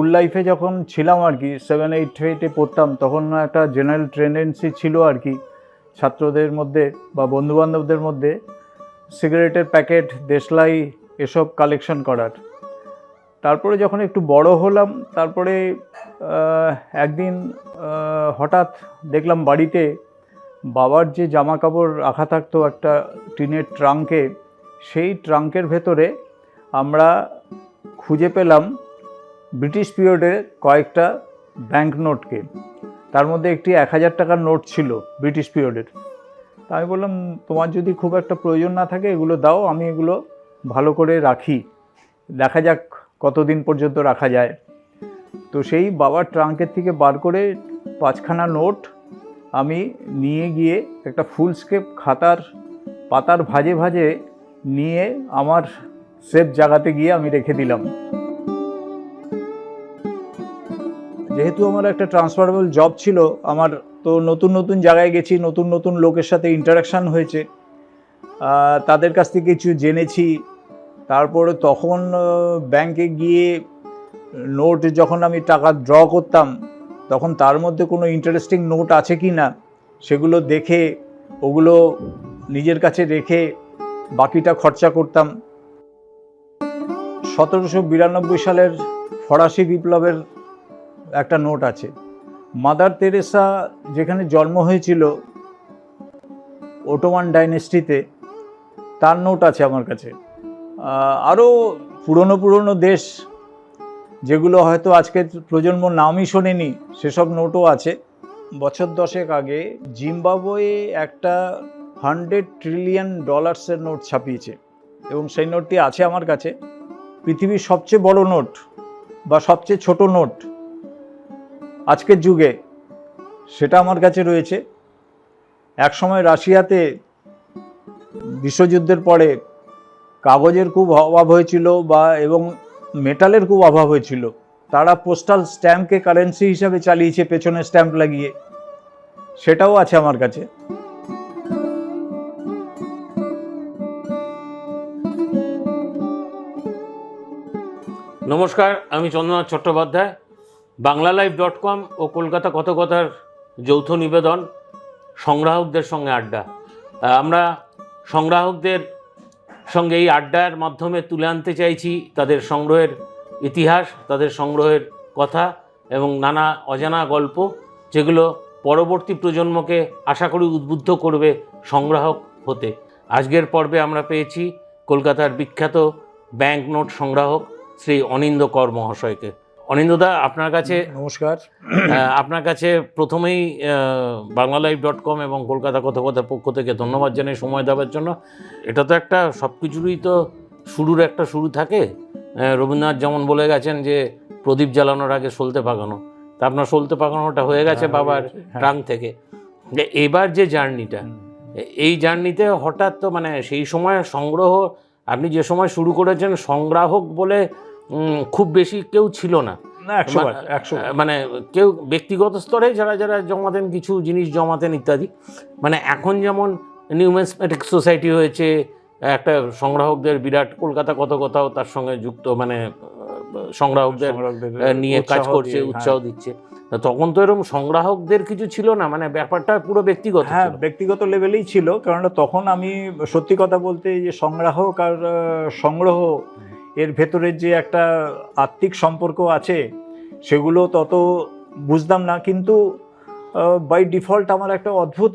School লাইফে যখন ছিলাম আর কি সেভেন এইট এইটে পড়তাম, তখন একটা জেনারেল টেন্ডেন্সি ছিল আর কি, ছাত্রদের মধ্যে বা বন্ধুবান্ধবদের মধ্যে সিগারেটের প্যাকেট দেশলাই এসব কালেকশন করার। তারপরে যখন একটু বড় হলাম, তারপরে একদিন হঠাৎ দেখলাম বাড়িতে বাবার যে জামা কাপড় রাখা থাকতো একটা টিনের ট্রাঙ্কে, সেই ট্রাঙ্কের ভেতরে আমরা খুঁজে পেলাম ব্রিটিশ পিরিয়ডে কয়েকটা ব্যাংক নোটকে। তার মধ্যে একটি এক হাজার টাকার নোট ছিল ব্রিটিশ পিরিয়ডের। তা আমি বললাম, তোমার যদি খুব একটা প্রয়োজন না থাকে, এগুলো দাও, আমি এগুলো ভালো করে রাখি। দেখা যাক কতদিন পর্যন্ত রাখা যায়। তো সেই বাবার ট্রাঙ্কের থেকে বার করে পাঁচখানা নোট আমি নিয়ে গিয়ে একটা ফুল স্কেপ খাতার পাতার ভাজে ভাজে নিয়ে আমার সেফ জায়গাতে গিয়ে আমি রেখে দিলাম। যেহেতু আমার একটা ট্রান্সফারেবল জব ছিল, আমার তো নতুন নতুন জায়গায় গেছি, নতুন নতুন লোকের সাথে ইন্টারাকশান হয়েছে। তাদের কাছ থেকে কিছু জেনেছি। তারপরে তখন ব্যাংকে গিয়ে নোট যখন আমি টাকা ড্র করতাম, তখন তার মধ্যে কোনো ইন্টারেস্টিং নোট আছে কি না, সেগুলো দেখে, ওগুলো নিজের কাছে রেখে বাকিটা খরচা করতাম। সতেরোশো বিরানব্বই সালের ফরাসি বিপ্লবের একটা নোট আছে। মাদার তেরেসা যেখানে জন্ম হয়েছিল ওটোমান ডাইনেস্টিতে, তার নোট আছে আমার কাছে। আরও পুরনো পুরনো দেশ যেগুলো হয়তো আজকের প্রজন্ম নামই শোনেনি, সেসব নোটও আছে। বছর দশেক আগে জিম্বাবুয়ে একটা হান্ড্রেড ট্রিলিয়ন ডলার্সের নোট ছাপিয়েছে এবং সেই নোটটি আছে আমার কাছে। পৃথিবীর সবচেয়ে বড় নোট বা সবচেয়ে ছোট নোট আজকের যুগে সেটা আমার কাছে রয়েছে। একসময় রাশিয়াতে বিশ্বযুদ্ধের পরে কাগজের খুব অভাব হয়েছিল বা এবং মেটালের খুব অভাব হয়েছিল। তারা পোস্টাল স্ট্যাম্পকে কারেন্সি হিসাবে চালিয়েছে পেছনে স্ট্যাম্প লাগিয়ে। সেটাও আছে আমার কাছে। নমস্কার, আমি Chandranath Chattopadhyay. Bangla live dot com ও কলকাতা কথকতার যৌথ নিবেদন, সংগ্রাহকদের সঙ্গে আড্ডা। আমরা সংগ্রাহকদের সঙ্গে এই আড্ডার মাধ্যমে তুলে আনতে চাইছি তাদের সংগ্রহের ইতিহাস, তাদের সংগ্রহের কথা এবং নানা অজানা গল্প যেগুলো পরবর্তী প্রজন্মকে আশা করি উদ্বুদ্ধ করবে সংগ্রাহক হতে। আজকের পর্বে আমরা পেয়েছি কলকাতার বিখ্যাত ব্যাংক নোট সংগ্রাহক শ্রী অনিন্দ কর মহাশয়কে। অনিন্দদা আপনার কাছে নমস্কার। আপনার কাছে প্রথমেই বাংলা লাইভ ডট কম এবং কলকাতা কথকতার পক্ষ থেকে ধন্যবাদ জানাই সময় দেওয়ার জন্য। এটা তো একটা সব কিছুরই তো শুরুর একটা শুরু থাকে। রবীন্দ্রনাথ যেমন বলে গেছেন যে প্রদীপ জ্বালানোর আগে সলতে পাকানো। তা আপনার সলতে পাকানোটা হয়ে গেছে হ্যাঁ, বাবার হ্যাঁ। থেকে। এবার যে জার্নিটা এই জার্নিতে হঠাৎ তো মানে সেই সময় সংগ্রহ আপনি যে সময় শুরু করেছেন সংগ্রাহক বলে খুব বেশি কেউ ছিল না। না একশো একশো মানে কেউ ব্যক্তিগত স্তরে যারা যারা জমাতেন কিছু জিনিস জমাতেন ইত্যাদি। মানে এখন যেমন নিউমেসমেটিক সোসাইটি হয়েছে একটা সংগ্রাহকদের বিরাট কলকাতা কত কোথাও তার সঙ্গে যুক্ত মানে সংগ্রাহকদের নিয়ে কাজ করছে হ্যাঁ। উৎসাহ দিচ্ছে। তখন তো এরকম সংগ্রাহকদের কিছু ছিল না মানে ব্যাপারটা পুরো ব্যক্তিগত হ্যাঁ ব্যক্তিগত লেভেলেই ছিল কারণ তখন আমি সত্যি কথা বলতে যে সংগ্রাহক আর সংগ্রহ এর ভেতরের যে একটা আত্মিক সম্পর্ক আছে, সেগুলো তত বুঝতাম না, কিন্তু বাই ডিফল্ট আমার একটা অদ্ভুত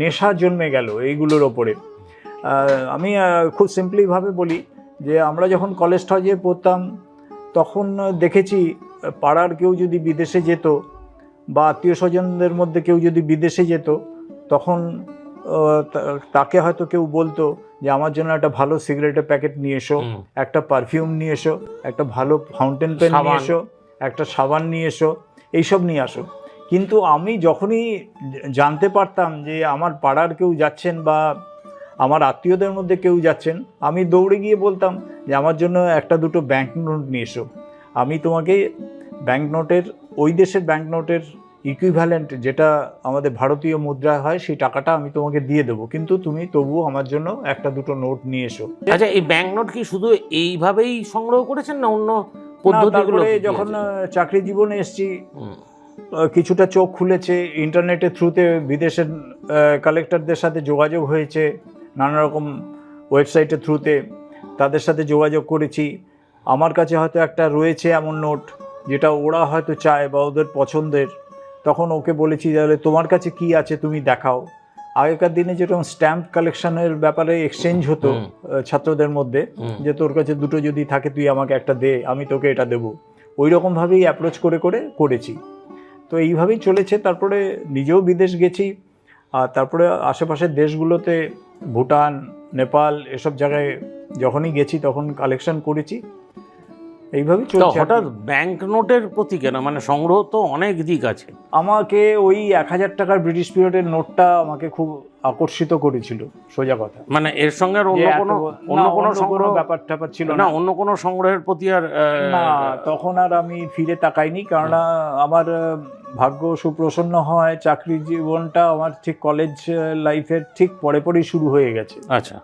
নেশা জন্মে গেল এইগুলোর ওপরে। আমি খুব সিম্পলিভাবে বলি যে, আমরা যখন কলেজ টজে পড়তাম, তখন দেখেছি, পাড়ার কেউ যদি বিদেশে যেত বা আত্মীয় স্বজনদের মধ্যে কেউ যদি বিদেশে যেত, তখন তাকে হয়তো কেউ বলতো যে আমার জন্য একটা ভালো সিগারেটের প্যাকেট নিয়ে এসো একটা পারফিউম নিয়ে এসো একটা ভালো ফাউন্টেন পেন নিয়ে এসো একটা সাবান নিয়ে এসো এইসব নিয়ে আসো। কিন্তু আমি যখনই জানতে পারতাম যে আমার পাড়ার কেউ যাচ্ছেন বা আমার আত্মীয়দের মধ্যে কেউ যাচ্ছেন আমি দৌড়ে গিয়ে বলতাম যে আমার জন্য একটা দুটো ব্যাংক নোট নিয়ে এসো। আমি তোমাকে ব্যাংক নোটের ওই দেশের ব্যাঙ্ক নোটের ইকুইভ্যালেন্ট যেটা আমাদের ভারতীয় মুদ্রা হয় সেই টাকাটা আমি তোমাকে দিয়ে দেবো। কিন্তু তুমি তবুও আমার জন্য একটা দুটো নোট নিয়ে এসো। আচ্ছা এই ব্যাংক নোট কি শুধু এইভাবেই সংগ্রহ করেছেন না অন্য পদ্ধতিগুলো যখন চাকরি জীবনে এসেছি কিছুটা চোখ খুলেছে ইন্টারনেটের থ্রুতে বিদেশের কালেক্টরদের সাথে যোগাযোগ হয়েছে নানা রকম ওয়েবসাইটের থ্রুতে তাদের সাথে যোগাযোগ করেছি। আমার কাছে হয়তো একটা রয়েছে এমন নোট যেটা ওরা হয়তো চায় বা ওদের পছন্দের। তখন ওকে বলেছি তাহলে তোমার কাছে কি আছে তুমি দেখাও। আগেকার দিনে যেরকম স্ট্যাম্প কালেকশনের ব্যাপারে এক্সচেঞ্জ হতো ছাত্রদের মধ্যে যে তোর কাছে দুটো যদি থাকে তুই আমাকে একটা দে আমি তোকে এটা দেবো। ওই রকমভাবেই অ্যাপ্রোচ করে করে করেছি। তো এইভাবেই চলেছে। তারপরে নিজেও বিদেশ গেছি। আর তারপরে আশেপাশের দেশগুলোতে ভুটান নেপাল এসব জায়গায় যখনই গেছি তখন কালেকশন করেছি। এইভাবেই তো চলছে হঠাৎ ব্যাংক নোটের প্রতি কেন? মানে সংগ্রহ তো অনেক দিক আছে। আমাকে ওই এক হাজার টাকার ব্রিটিশ পিরিয়ডের নোটটা আমাকে খুব আকর্ষিত করেছিল সোজা কথা। মানে এর সঙ্গে অন্য কোনো অন্য কোনো সংগ্রহ ব্যাপার ট্যাপার ছিল না না। অন্য কোনো সংগ্রহের প্রতি আর না তখন আর আমি ফিরে তাকাইনি কেননা আমার ভাগ্য সুপ্রসন্ন হয় চাকরি জীবনটা আমার ঠিক কলেজ লাইফের ঠিক পরে পরেই শুরু হয়ে গেছে। আচ্ছা।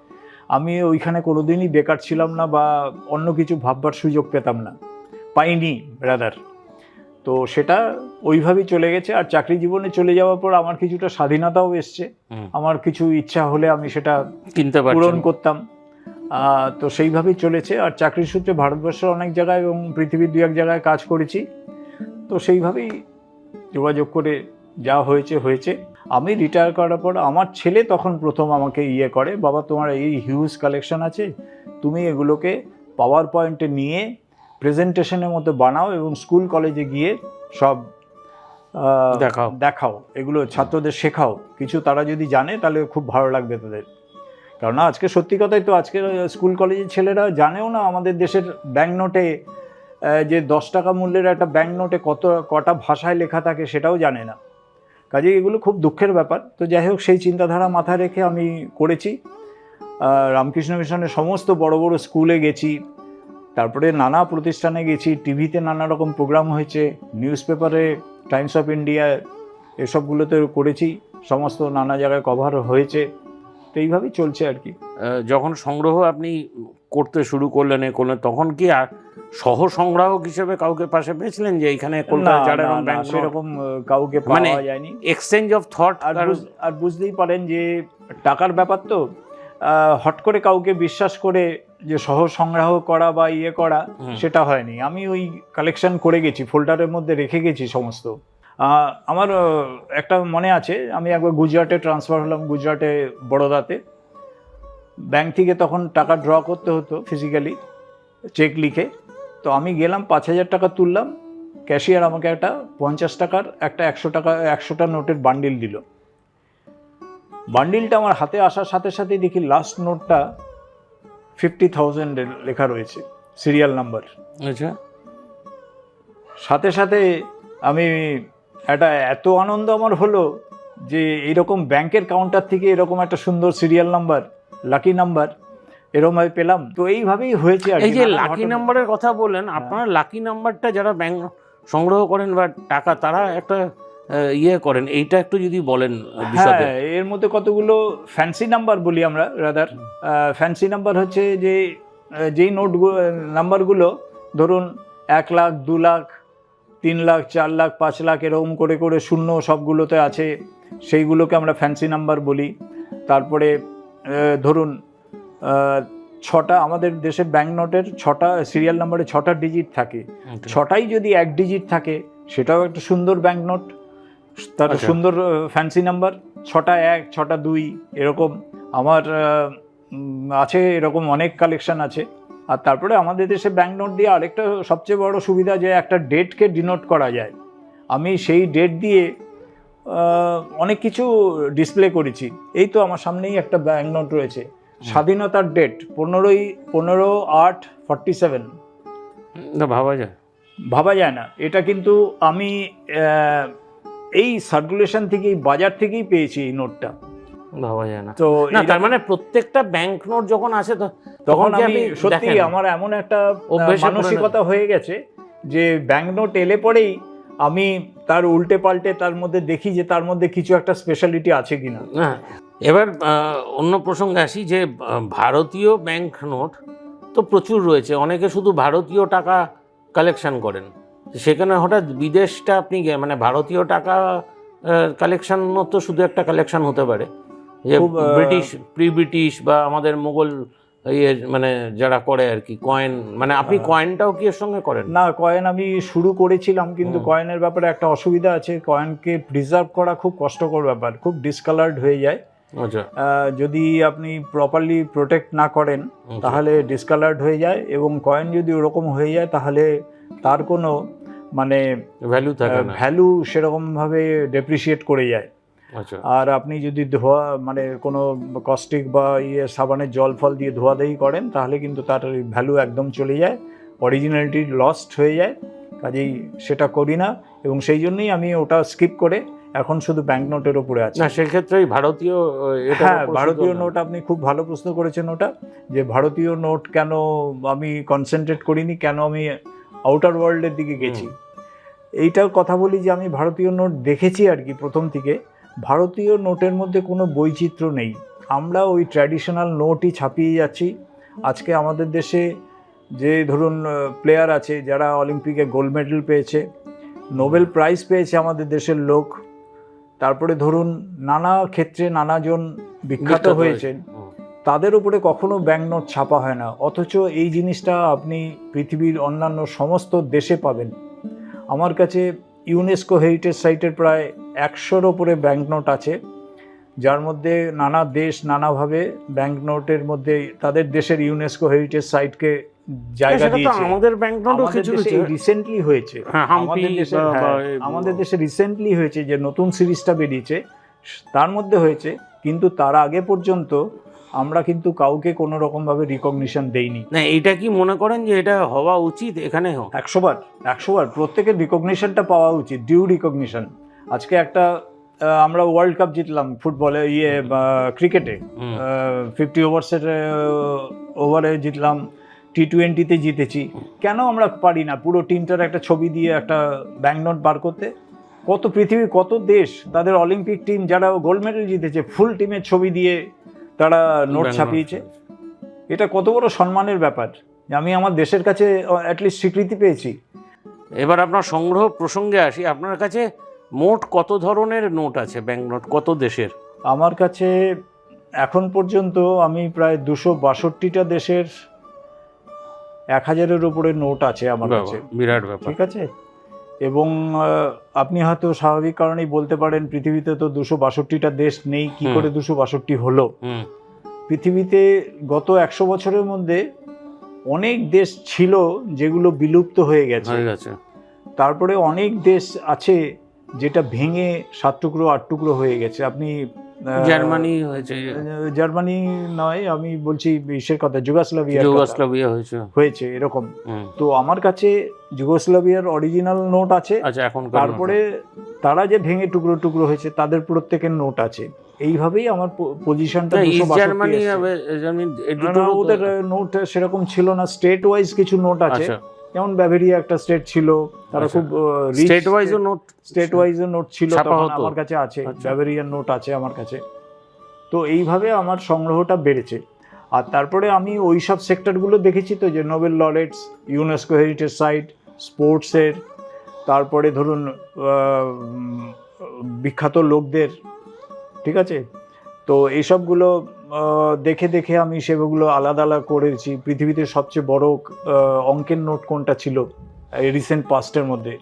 আমি ওইখানে কোনোদিনই বেকার ছিলাম না বা অন্য কিছু ভাববার সুযোগ পেতাম না। পাইনি রাদার তো সেটা ওইভাবেই চলে গেছে আর চাকরি জীবনে চলে যাওয়ার পর আমার কিছুটা স্বাধীনতাও এসছে। আমার কিছু ইচ্ছা হলে আমি সেটা কিনতে পূরণ করতাম। তো সেইভাবেই চলেছে আর চাকরির সূত্রে ভারতবর্ষের অনেক জায়গায় এবং পৃথিবীর দু এক জায়গায় কাজ করেছি। তো সেইভাবেই যোগাযোগ করে যা হয়েছে হয়েছে। আমি রিটায়ার করার পর আমার ছেলে তখন প্রথম আমাকে ইয়ে করে বাবা তোমার এই হিউজ কালেকশন আছে তুমি এগুলোকে পাওয়ার পয়েন্টে নিয়ে প্রেজেন্টেশনের মতো বানাও এবং স্কুল কলেজে গিয়ে সব দেখাও। দেখাও। এগুলো ছাত্রদের শেখাও। কিছু তারা যদি জানে তাহলে খুব ভালো লাগবে তাদের। কারণ আজকে সত্যি কথাই তো আজকে স্কুল কলেজের ছেলেরা জানেও না আমাদের দেশের ব্যাংক নোটে যে দশ টাকা মূল্যের একটা ব্যাংক নোটে কত কটা ভাষায় লেখা থাকে সেটাও জানে না। কাজে এগুলো খুব দুঃখের ব্যাপার। তো যাই হোক, সেই চিন্তাধারা মাথায় রেখে আমি করেছি। রামকৃষ্ণ মিশনের সমস্ত বড় বড় স্কুলে গেছি। তারপরে নানা প্রতিষ্ঠানে গেছি। টিভিতে নানা রকম প্রোগ্রাম হয়েছে। নিউজ পেপারে টাইমস অফ ইন্ডিয়া এসবগুলোতে করেছি। সমস্ত নানা জায়গায় কভার হয়েছে। তো এইভাবেই চলছে আর কি। যখন সংগ্রহ আপনি করতে শুরু করলেন এ করলেন তখন কি আর সহ সংগ্রাহক হিসেবে কাউকে পাশে পেয়েছিলেন যে এখানে কলকাতা এরকম ব্যাংক সেরকম কাউকে মানে পাওয়া যায়নি। এক্সচেঞ্জ অফ থট আর আর বুঝতেই পারেন যে টাকার ব্যাপার তো হট করে কাউকে বিশ্বাস করে যে সহ সংগ্রহ করা বা ইয়ে করা সেটা হয়নি। আমি ওই কালেকশন করে গেছি ফোল্ডারের মধ্যে রেখে গেছি সমস্ত। আমার একটা মনে আছে আমি একবার গুজরাটে ট্রান্সফার হলাম গুজরাটে বড়োদাতে। ব্যাংক থেকে তখন টাকা ড্র করতে হতো ফিজিক্যালি চেক লিখে। তো আমি গেলাম পাঁচ হাজার টাকা তুললাম। ক্যাশিয়ার আমাকে একটা পঞ্চাশ টাকার একটা একশো টাকা একশোটা নোটের বান্ডিল দিল। বান্ডিলটা আমার হাতে আসার সাথে সাথে দেখি লাস্ট নোটটা ফিফটি থাউজেন্ডের লেখা রয়েছে সিরিয়াল নাম্বার আচ্ছা। সাথে সাথে আমি একটা এত আনন্দ আমার হলো যে এরকম ব্যাংকের কাউন্টার থেকে এরকম একটা সুন্দর সিরিয়াল নাম্বার লাকি নাম্বার এরকমভাবে পেলাম। তো এইভাবেই হয়েছে আর এই যে লাকি নাম্বারের কথা বললেন আপনারা লাকি নাম্বারটা যারা ব্যাংক সংগ্রহ করেন বা টাকা তারা একটা ইয়ে করেন। এইটা একটু যদি বলেন হ্যাঁ এর মধ্যে কতগুলো ফ্যান্সি নাম্বার বলি আমরা রাদার ফ্যান্সি নাম্বার হচ্ছে যে যেই নোট নাম্বারগুলো ধরুন এক লাখ দু লাখ তিন লাখ চার লাখ পাঁচ লাখ এরকম করে করে শূন্য সবগুলোতে আছে সেইগুলোকে আমরা ফ্যান্সি নাম্বার বলি। তারপরে ধরুন ছটা আমাদের দেশের ব্যাঙ্ক নোটের ছটা সিরিয়াল নাম্বারে ছটা ডিজিট থাকে। ছটাই যদি এক ডিজিট থাকে সেটাও একটা সুন্দর ব্যাংক নোট তার আচ্ছা। সুন্দর ফ্যান্সি নাম্বার ছটা এক ছটা দুই এরকম আমার আছে এরকম অনেক কালেকশন আছে আর তারপরে আমাদের দেশে ব্যাংক নোট দিয়ে আরেকটা সবচেয়ে বড় সুবিধা যে একটা ডেটকে ডিনোট করা যায় আমি সেই ডেট দিয়ে অনেক কিছু ডিসপ্লে করেছি। এই তো আমার সামনেই একটা ব্যাঙ্ক নোট রয়েছে। স্বাধীনতার ডেট পনেরোই পনেরো আট ফর্টি সেভেন না ভাবা যায়। ভাবা যায় না। এটা কিন্তু আমি এই সার্কুলেশন থেকেই বাজার থেকেই পেয়েছি এই নোটটা ভাবা যায় না। তো না তার মানে প্রত্যেকটা ব্যাংক নোট যখন আসে তখন আমি সত্যি আমার এমন একটা মানসিকতা হয়ে গেছে যে ব্যাংক নোট এলে পরেই আমি তার উল্টে পাল্টে তার মধ্যে দেখি যে তার মধ্যে কিছু একটা স্পেশালিটি আছে কি না এবার অন্য প্রসঙ্গে আসি যে ভারতীয় ব্যাংক নোট তো প্রচুর রয়েছে। অনেকে শুধু ভারতীয় টাকা কালেকশন করেন। সেখানে হঠাৎ বিদেশটা আপনি মানে ভারতীয় টাকা কালেকশন তো শুধু একটা কালেকশন হতে পারে। যে ব্রিটিশ প্রি ব্রিটিশ বা আমাদের মোগল ইয়ে মানে যারা করে আর কি কয়েন মানে আপনি। কয়েনটাও কি এর সঙ্গে করেন? না কয়েন আমি শুরু করেছিলাম কিন্তু কয়েনের ব্যাপারে একটা অসুবিধা আছে কয়েনকে প্রিজার্ভ করা খুব কষ্টকর ব্যাপার খুব ডিসকালার্ড হয়ে যায়। আচ্ছা। যদি আপনি প্রপারলি প্রোটেক্ট না করেন আচ্ছা। তাহলে ডিসকালার্ড হয়ে যায় এবং কয়েন যদি ওরকম হয়ে যায় তাহলে তার কোনো মানে ভ্যালু থাকে ভ্যালু সেরকমভাবে ডেপ্রিসিয়েট করে যায়। আর আপনি যদি ধোয়া মানে কোনো কস্টিক বা ইয়ে সাবানের জল ফল দিয়ে ধোয়াধাই করেন তাহলে কিন্তু তার ভ্যালু একদম চলে যায় অরিজিনালিটি লস্ট হয়ে যায় কাজেই সেটা করি না। এবং সেই জন্যই আমি ওটা স্কিপ করে এখন শুধু ব্যাংক নোটের ওপরে আছে। না সেক্ষেত্রে ভারতীয় হ্যাঁ ভারতীয় নোট আপনি খুব ভালো প্রশ্ন করেছেন ওটা যে ভারতীয় নোট কেন আমি কনসেন্ট্রেট করিনি কেন আমি আউটার ওয়ার্ল্ডের দিকে গেছি। এইটার কথা বলি যে আমি ভারতীয় নোট দেখেছি আর কি প্রথম থেকে। ভারতীয় নোটের মধ্যে কোনো বৈচিত্র্য নেই। আমরা ওই ট্র্যাডিশনাল নোটই ছাপিয়ে যাচ্ছি। আজকে আমাদের দেশে যে ধরুন প্লেয়ার আছে যারা অলিম্পিকে গোল্ড মেডেল পেয়েছে নোবেল প্রাইজ পেয়েছে আমাদের দেশের লোক। তারপরে ধরুন নানা ক্ষেত্রে নানাজন বিখ্যাত হয়েছেন তাদের উপরে কখনো ব্যাংক নোট ছাপা হয় না। অথচ এই জিনিসটা আপনি পৃথিবীর অন্যান্য সমস্ত দেশে পাবেন। আমার কাছে ইউনেস্কো হেরিটেজ সাইটের প্রায় একশোর ওপরে ব্যাংক নোট আছে যার মধ্যে নানা দেশ নানাভাবে ব্যাংক নোটের মধ্যে তাদের দেশের ইউনেস্কো হেরিটেজ সাইটকে জায়গা দিয়েছে। আমাদের ব্যাঙ্কনোটও কিছু কিছু। রিসেন্টলি হয়েছে। হ্যাঁ, আমাদের দেশে বা- হ্যাঁ, আমাদের দেশে রিসেন্টলি হয়েছে যে নতুন সিরিজটা বেরিয়েছে তার মধ্যে হয়েছে কিন্তু তার আগে পর্যন্ত আমরা কিন্তু কাউকে কোনো রকমভাবে রিকগনিশন দেইনি। না এটা কি মনে করেন যে এটা হওয়া উচিত? এখানে একশো বার একশো বার প্রত্যেকের রিকগনিশনটা পাওয়া উচিত ডিউ রিকগনিশন আজকে একটা আমরা ওয়ার্ল্ড কাপ জিতলাম ফুটবলে ইয়ে ক্রিকেটে। ফিফটি ওভার্সের ওভারে জিতলাম টি টোয়েন্টিতে জিতেছি। কেন আমরা পারি না? পুরো টিমটার একটা ছবি দিয়ে একটা ব্যাংক নোট বার করতে। কত পৃথিবীর কত দেশ তাদের অলিম্পিক টিম যারা গোল্ড মেডেল জিতেছে ফুল টিমের ছবি দিয়ে তারা নোট ছাপিয়েছে। এটা কত বড় সম্মানের ব্যাপার। যে আমি আমার দেশের কাছে অ্যাটলিস্ট স্বীকৃতি পেয়েছি। এবার আপনার সংগ্রহ প্রসঙ্গে আসি। আপনার কাছে মোট কত ধরনের নোট আছে ব্যাংক নোট কত দেশের? আমার কাছে এখন পর্যন্ত আমি প্রায় দুশো বাষট্টিটা দেশের এক হাজারের উপরে নোট আছে আমার কাছে। বিরাট ব্যাপার। ঠিক আছে? এবং আপনি হয়তো স্বাভাবিক কারণেই বলতে পারেন পৃথিবীতে তো দুশো বাষট্টিটা দেশ নেই কি করে দুশো বাষট্টি হলো? পৃথিবীতে গত একশো বছরের মধ্যে অনেক দেশ ছিল যেগুলো বিলুপ্ত হয়ে গেছে। হয়ে গেছে। তারপরে অনেক দেশ আছে যেটা ভেঙে সাত টুকরো আট টুকরো হয়ে গেছে। আপনি জার্মানি হয়েছে। জার্মানি নয় আমি বলছি বিশ্বের কথা যুগাস্লাভিয়ার কথা। যুগোস্লাভিয়া হয়েছে। হয়েছে এরকম। তো আমার কাছে যুগোস্লাভিয়ার অরিজিনাল নোট আছে। আচ্ছা এখন তারপরে তারা যে ভেঙে টুকরো টুকরো হয়েছে তাদের প্রত্যেকের নোট আছে। এইভাবেই আমার পজিশনটা জার্মানি ওদের নোট সেরকম ছিল না স্টেট ওয়াইজ কিছু নোট আছে। আচ্ছা। যেমন ব্যাভেরিয়া একটা স্টেট ছিল তারা আচ্ছা। খুব স্টেট ওয়াইজও নোট স্টেট ওয়াইজও নোট ছিল। তখন আমার কাছে আছে ব্যাভেরিয়ার নোট আছে আমার কাছে। তো এইভাবে আমার সংগ্রহটা বেড়েছে। আর তারপরে আমি ওই সব সেক্টরগুলো দেখেছি তো যে Nobel laureates UNESCO heritage site স্পোর্টসের তারপরে ধরুন বিখ্যাত লোকদের ঠিক আছে? তো এইসবগুলো দেখে দেখে আমি সেগুলো আলাদা আলাদা করেছি। পৃথিবীতে সবচেয়ে বড় অঙ্কের নোট কোনটা ছিল? এই রিসেন্ট পাস্টের মধ্যে।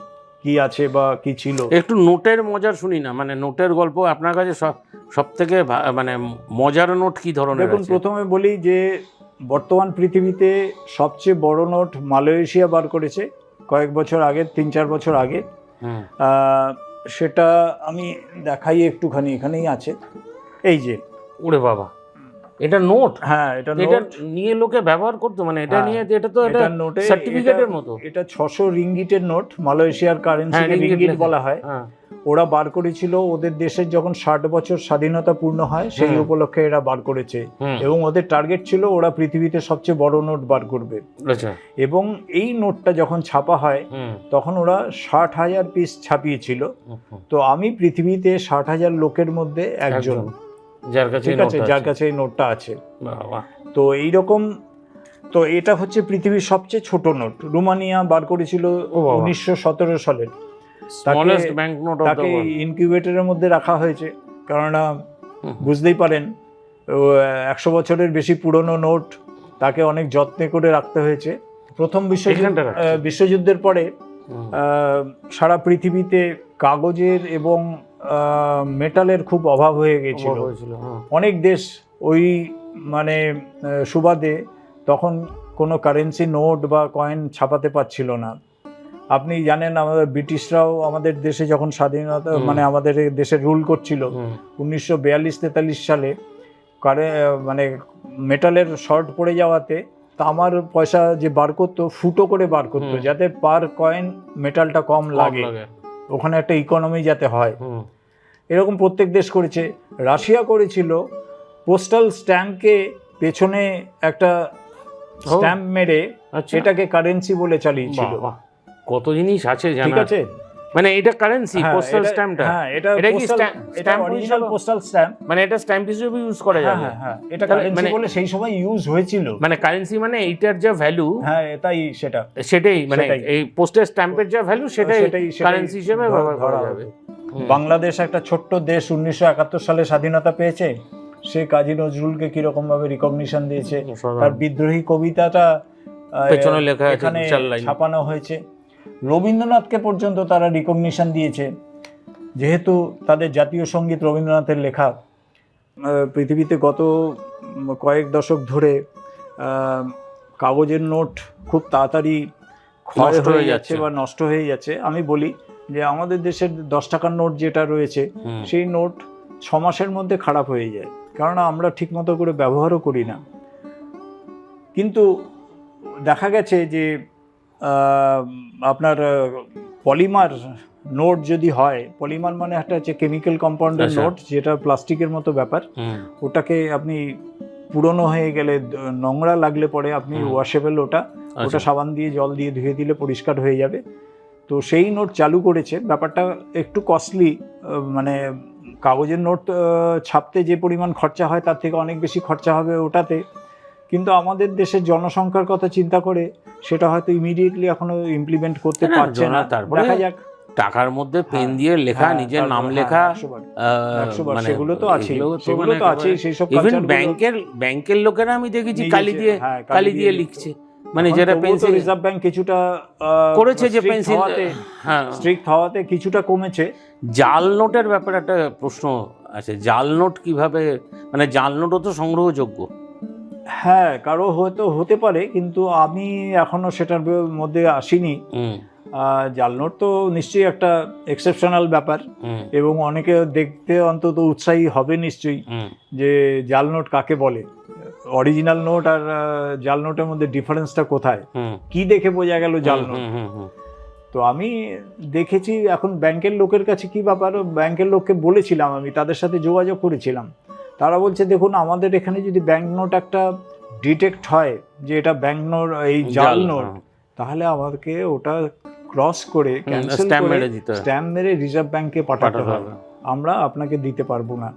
কি আছে বা কি ছিল? একটু নোটের মজার শুনি না মানে নোটের গল্প আপনার কাছে সব সব থেকে মানে মজার নোট কি ধরনের দেখুন প্রথমে বলি যে বর্তমান পৃথিবীতে সবচেয়ে বড় নোট মালয়েশিয়া বার করেছে কয়েক বছর আগে তিন চার বছর আগে সেটা আমি দেখাই একটুখানি এখানেই আছে। এই যে ওরে বাবা। এটা নোট হ্যাঁ এটা এটা নিয়ে লোকে ব্যবহার করতো? মানে এটা হ্যাঁ, নিয়ে এটা তো এটা নোটে সার্টিফিকেটের মতো। এটা ছশো রিঙ্গিটের নোট মালয়েশিয়ার কারেন্সি হ্যাঁ, রিঙ্গিট বলা হয়। হ্যাঁ। ওরা বার করেছিল ওদের দেশের যখন ষাট বছর স্বাধীনতা পূর্ণ হয় সেই উপলক্ষে এরা বার করেছে। এবং ওদের টার্গেট ছিল ওরা পৃথিবীতে সবচেয়ে বড় নোট বার করবে। আচ্ছা। এবং এই নোটটা যখন ছাপা হয় তখন ওরা ষাট হাজার পিস ছাপিয়েছিল। তো আমি পৃথিবীতে ষাট হাজার লোকের মধ্যে একজন। যার কাছে ঠিক আছে যার কাছে এই নোটটা আছে। তো এইরকম তো এটা হচ্ছে পৃথিবীর সবচেয়ে ছোট নোট। রোমানিয়া বার করেছিল উনিশশো সতেরো সালের তাকে ইনকিউবেটরের মধ্যে রাখা হয়েছে। কেননা বুঝতেই পারেন একশো বছরের বেশি পুরনো নোট তাকে অনেক যত্নে করে রাখতে হয়েছে। প্রথম বিশ্বযুদ্ধ বিশ্বযুদ্ধের পরে আহ, সারা পৃথিবীতে কাগজের এবং মেটালের খুব অভাব হয়ে গেছিল। হ্যাঁ। অনেক দেশ ওই মানে সুবাদে তখন কোনো কারেন্সি নোট বা কয়েন ছাপাতে পারছিল না। আপনি জানেন আমাদের ব্রিটিশরাও আমাদের দেশে যখন স্বাধীনতা মানে আমাদের দেশে রুল করছিল উনিশশো বিয়াল্লিশ তেতাল্লিশ সালে কারে মানে মেটালের শর্ট পড়ে যাওয়াতে তামার পয়সা যে বার করতো ফুটো করে বার করতো যাতে পার কয়েন মেটালটা কম লাগে। ওখানে একটা ইকোনমি যাতে হয়। এরকম প্রত্যেক দেশ করেছে। রাশিয়া করেছিল পোস্টাল স্ট্যাম্পকে পেছনে একটা স্ট্যাম্প মেরে সেটাকে এটাকে কারেন্সি বলে চালিয়েছিল। কত জিনিস আছে ঠিক আছে? মানে এটা কারেন্সি পোস্টাল স্ট্যাম্পটা হ্যাঁ এটা এটা কি এটা অরিজিনাল পোস্টাল স্ট্যাম্প মানে এটা স্ট্যাম্প হিসেবে ইউজ করা হ্যাঁ যাবে? হ্যাঁ হ্যাঁ এটা কারেন্সি মানে- বলে সেই সময় ইউজ হয়েছিল। মানে কারেন্সি মানে এইটার যা ভ্যালু হ্যাঁ এটাই সেটা। সেটাই মানে এই পোস্টের স্ট্যাম্পের যা ভ্যালু সেটাই কারেন্সি হিসেবে ব্যবহার করা যাবে। বাংলাদেশ একটা ছোট্ট দেশ উনিশশো একাত্তর সালে স্বাধীনতা পেয়েছে। সে কাজী নজরুলকে কীরকম ভাবে রিকগনিশন দিয়েছে। তার বিদ্রোহী কবিতাটা পেছনে লেখা আছে। ছাপানো হয়েছে। রবীন্দ্রনাথকে পর্যন্ত তারা রিকগনিশন দিয়েছে। যেহেতু তাদের জাতীয় সংগীত রবীন্দ্রনাথের লেখা পৃথিবীতে গত কয়েক দশক ধরে কাগজের নোট খুব তাড়াতাড়ি ক্ষয় হয়ে যাচ্ছে। বা নষ্ট হয়ে যাচ্ছে। আমি বলি যে আমাদের দেশের দশ টাকার নোট যেটা রয়েছে সেই নোট ছ মাসের মধ্যে খারাপ হয়ে যায়। কারণ আমরা ঠিকমতো করে ব্যবহারও করি না। কিন্তু দেখা গেছে যে আপনার পলিমার নোট যদি হয় পলিমার মানে একটা হচ্ছে কেমিক্যাল কম্পাউন্ডের আচ্ছা। নোট যেটা প্লাস্টিকের মতো ব্যাপার ওটাকে আপনি পুরনো হয়ে গেলে নোংরা লাগলে পরে আপনি। ওয়াশেবল ওটা ওটা আচ্ছা। সাবান দিয়ে জল দিয়ে ধুয়ে দিলে পরিষ্কার হয়ে যাবে তো সেই নোট চালু করেছে ব্যাপারটা একটু কস্টলি মানে কাগজের নোট ছাপতে যে পরিমাণ খরচা হয় তার থেকে অনেক বেশি খরচা হবে ওটাতে কিন্তু আমাদের দেশের জনসংখ্যার কথা চিন্তা করে সেটা হয়তো ইমিডিয়েটলি এখনও ইমপ্লিমেন্ট করতে পারছে না। তারপরে দেখা যাক। টাকার মধ্যে পেন হ্যাঁ, দিয়ে লেখা হ্যাঁ, নিজের নাম হ্যাঁ, লেখা মানে সেগুলো তো তো সেগুলো মানে তো আছেই সেই সব ইভেন ব্যাংকের ব্যাংকের লোকেরা আমি দেখেছি কালি দিয়ে কালি দিয়ে লিখছে। মানে যেটা পেন্সিল রিজার্ভ ব্যাংক কিছুটা করেছে যে পেন্সিল হ্যাঁ। স্ট্রিক্ট হওয়াতে কিছুটা কমেছে। জাল নোটের ব্যাপারে একটা প্রশ্ন আছে। জাল নোট কীভাবে মানে জাল নোটও তো সংগ্রহযোগ্য। হ্যাঁ কারও হয়তো হতে পারে কিন্তু আমি এখনও সেটার মধ্যে আসিনি। জাল নোট তো নিশ্চয়ই একটা এক্সেপশনাল ব্যাপার এবং অনেকে দেখতে অন্তত উৎসাহী হবে নিশ্চয়ই যে জাল নোট কাকে বলে? অরিজিনাল নোট আর জাল নোটের মধ্যে ডিফারেন্সটা কোথায়? কি দেখে বোঝা গেল জাল নোট তো আমি দেখেছি এখন ব্যাংকের লোকের কাছে কি ব্যাপার? ব্যাংকের লোককে বলেছিলাম আমি তাদের সাথে যোগাযোগ করেছিলাম। তারা বলছে দেখুন আমাদের এখানে যদি ব্যাংক নোট একটা ডিটেক্ট হয় যে এটা ব্যাংক নোট এই জাল নোট হ্যাঁ। তাহলে আমাদেরকে ওটা ক্রস করে ক্যান্সেল করে স্ট্যাম্প মেরে রিজার্ভ ব্যাংকে পাঠাতে হবে। আমরা আপনাকে দিতে পারব না।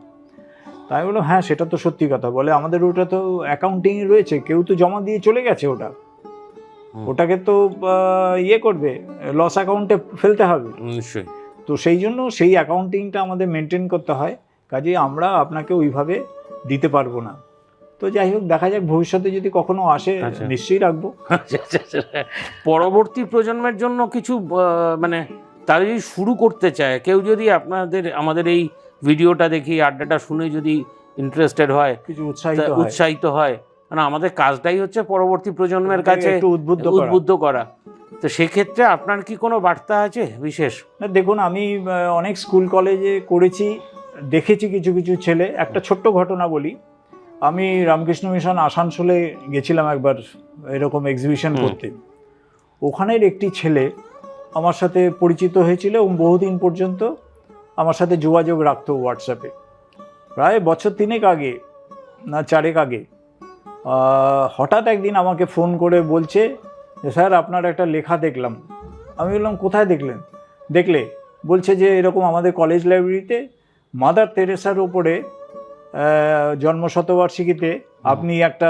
তাই বললাম হ্যাঁ সেটা তো সত্যি কথা। বলে আমাদের ওটা তো অ্যাকাউন্টিং রয়েছে কেউ তো জমা দিয়ে চলে গেছে ওটা। ওটাকে তো ইয়ে করবে লস অ্যাকাউন্টে ফেলতে হবে। নিশ্চয়ই। তো সেই জন্য সেই অ্যাকাউন্টিংটা আমাদের মেনটেন করতে হয়। কাজেই আমরা আপনাকে ওইভাবে দিতে পারব না। তো যাই হোক দেখা যাক ভবিষ্যতে যদি কখনো আসে আচ্ছা। নিশ্চয়ই রাখব। আচ্ছা, আচ্ছা। পরবর্তী প্রজন্মের জন্য কিছু মানে তারা যদি শুরু করতে চায় কেউ যদি আপনাদের আমাদের এই ভিডিওটা দেখি আড্ডাটা শুনে যদি ইন্টারেস্টেড হয় কিছু উৎসাহিত উৎসাহিত হয় মানে আমাদের কাজটাই হচ্ছে পরবর্তী প্রজন্মের কাছে একটু উদ্বুদ্ধ উদ্বুদ্ধ করা। তো সেক্ষেত্রে আপনার কি কোনো বার্তা আছে বিশেষ? না দেখুন আমি অনেক স্কুল কলেজে করেছি দেখেছি কিছু কিছু ছেলে। একটা ছোট্ট ঘটনা বলি। আমি রামকৃষ্ণ মিশন আসানসোলে গেছিলাম একবার এরকম এক্সিবিশন করতে। ওখানের একটি ছেলে আমার সাথে পরিচিত হয়েছিল এবং বহুদিন পর্যন্ত আমার সাথে যোগাযোগ রাখতো হোয়াটসঅ্যাপে প্রায় বছর তিনেক আগে না চারেক আগে হঠাৎ একদিন আমাকে ফোন করে বলছে যে স্যার আপনার একটা লেখা দেখলাম। আমি বললাম কোথায় দেখলেন? দেখলে বলছে যে এরকম আমাদের কলেজ লাইব্রেরিতে মাদার তেরেসার ওপরে আহ, জন্মশতবার্ষিকীতে আপনি একটা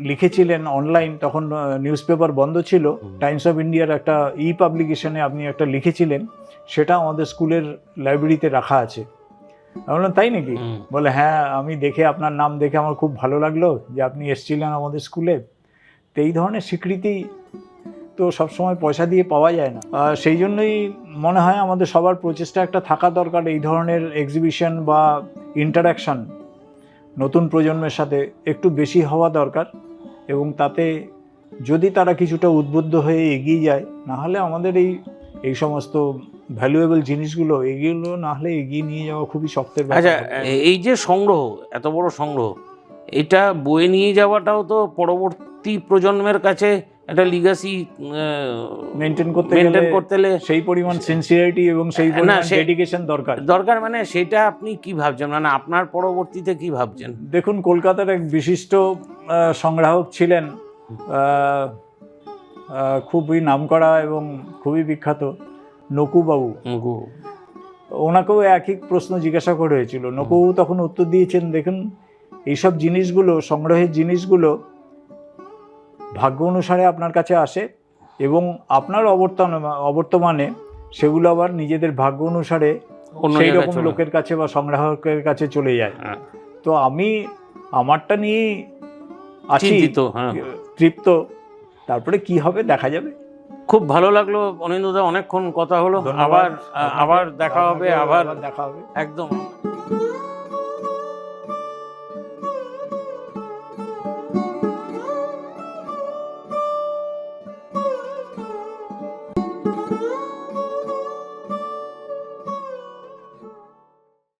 লিখেছিলেন অনলাইন তখন নিউজ পেপার বন্ধ ছিল। টাইমস অফ ইন্ডিয়ার একটা ই পাবলিকেশনে আপনি একটা লিখেছিলেন। সেটা আমাদের স্কুলের লাইব্রেরিতে রাখা আছে। আমি বললাম তাই নাকি। বলে হ্যাঁ আমি দেখে আপনার নাম দেখে আমার খুব ভালো লাগল যে আপনি এসেছিলেন আমাদের স্কুলে। তো এই ধরনের স্বীকৃতি তো সবসময় পয়সা দিয়ে পাওয়া যায় না। সেই জন্যই মনে হয় আমাদের সবার প্রচেষ্টা একটা থাকা দরকার এই ধরনের এক্সিবিশন বা ইন্টারাকশন নতুন প্রজন্মের সাথে একটু বেশি হওয়া দরকার এবং তাতে যদি তারা কিছুটা উদ্বুদ্ধ হয়ে এগিয়ে যায় না হলে আমাদের এই এই সমস্ত ভ্যালুয়েবল জিনিসগুলো, এগুলো না হলে এগিয়ে নিয়ে যাওয়া খুবই শক্তের আচ্ছা এই যে সংগ্রহ, এত বড় সংগ্রহ, এটা বয়ে নিয়ে যাওয়াটাও তো পরবর্তী প্রজন্মের কাছে একটা লিগাসি মেনটেন করতে মেনটেন করতে হলে সেই পরিমাণ সিনসিয়ারিটি এবং সেই পরিমাণ ডেডিকেশন দরকার। দরকার মানে সেটা আপনি কি ভাবছেন? মানে আপনার পরবর্তীতে কি ভাবছেন? দেখুন কলকাতার এক বিশিষ্ট সংগ্রাহক ছিলেন খুবই নামকরা এবং খুবই বিখ্যাত নকুবাবু। ওনাকেও একই প্রশ্ন জিজ্ঞাসা করা হয়েছিল। নকু তখন উত্তর দিয়েছেন দেখুন এইসব জিনিসগুলো সংগ্রহের জিনিসগুলো ভাগ্য অনুসারে আপনার কাছে আসে এবং আপনার অবর্তন অবর্তমানে সেগুলো আবার নিজেদের ভাগ্য অনুসারে সেই রকম লোকের কাছে বা সংগ্রাহকের কাছে চলে যায়। হ্যাঁ। তো আমি আমারটা নিয়ে আছি হ্যাঁ। তৃপ্ত। তারপরে কি হবে দেখা যাবে। খুব ভালো লাগল অনিন্দদা অনেকক্ষণ কথা হলো। আবার আবার দেখা হবে আবার দেখা হবে। একদম।